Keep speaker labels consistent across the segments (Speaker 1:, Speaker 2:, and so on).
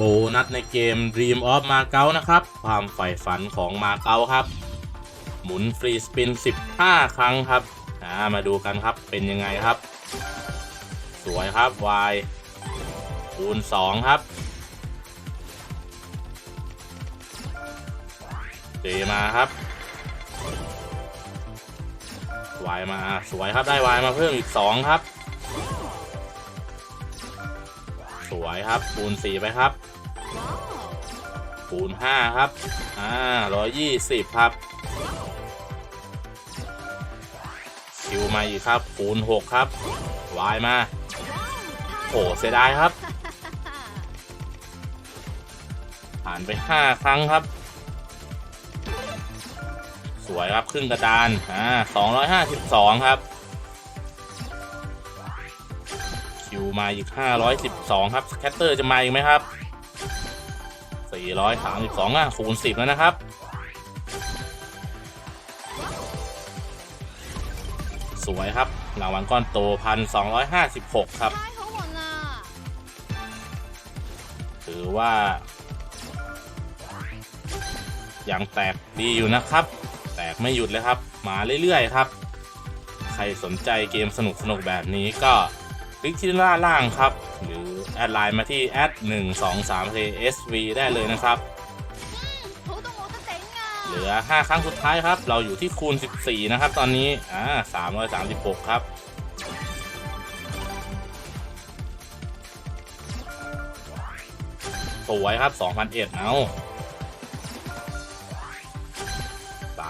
Speaker 1: โบนัสในเกม Dream of m a g a o นะครับ ความใฝ่ฝันของมาเก๊าครับ หมุนฟรีสปิน 15 ครั้งครับอ่ามาดูกันครับเป็นยังไงครับ สวยครับ Y คูณ 2 ครับเจมาครับ Y มาสวยครับได้ Y มาเพิ่มอีก 2 ครับ สวยครับคูณ4ไปครับคูณ5ครับ อ่า120ครับคิวมาอีกครับคูณ6ครับวายมาโอ้เสียดายครับ ผ่านไป5ครั้งครับ สวยครับครึ่งกระดาน อ่า252ครับ คิวมาอีก 512 ครับสแคตเตอร์จะมาอีกไหมครับ 432อะคูณ10 แล้วนะครับ สวยครับรางวัลก้อนโต 1,256 ครับ
Speaker 2: ได้ทั้งหมดน่ะ
Speaker 1: ถือว่ายังแตกดีอยู่นะครับ แตกไม่หยุดเลยครับ มาเรื่อยๆครับ ใครสนใจเกมสนุกๆแบบนี้ก็ คลิกที่ด้านล่างครับ หรือแอดไลน์มาที่แอด1 2 3 ksv ได้เลยนะครับ
Speaker 2: ถูกต้องหมดก็เต็งอะ
Speaker 1: เหลือ 5 ครั้งสุดท้ายครับ เราอยู่ที่คูณ 14 นะครับ ตอนนี้อ่า336 ครับสวยครับ2,001เอา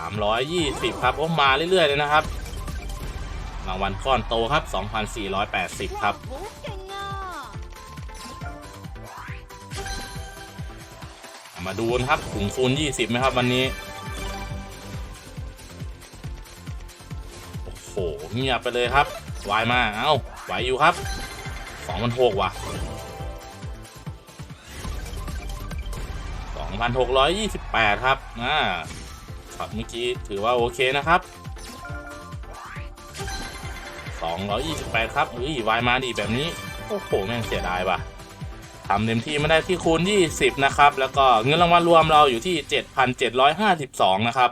Speaker 1: 320 ครับโอ้มาเรื่อย ๆ เลยนะครับ รางวัลก้อนโตครับ 2,480 ครับ มาดูนะครับถึงคูณ 20ไหมครับวันนี้ โอ้โหเงียบไปเลยครับวายมาเอ้าไหวอยู่ครับ2,600ว่ะ2,628 ครับอ่าช็อตเมื่อกี้ถือว่าโอเคนะครับ 228 ครับอุ้ยวายมาดีแบบนี้ โอ้โห แม่งเสียดายว่ะทำเต็มที่ไม่ได้ที่คูณ 20 นะครับ แล้วก็เงินรางวัลรวมเราอยู่ที่ 7,752 นะครับ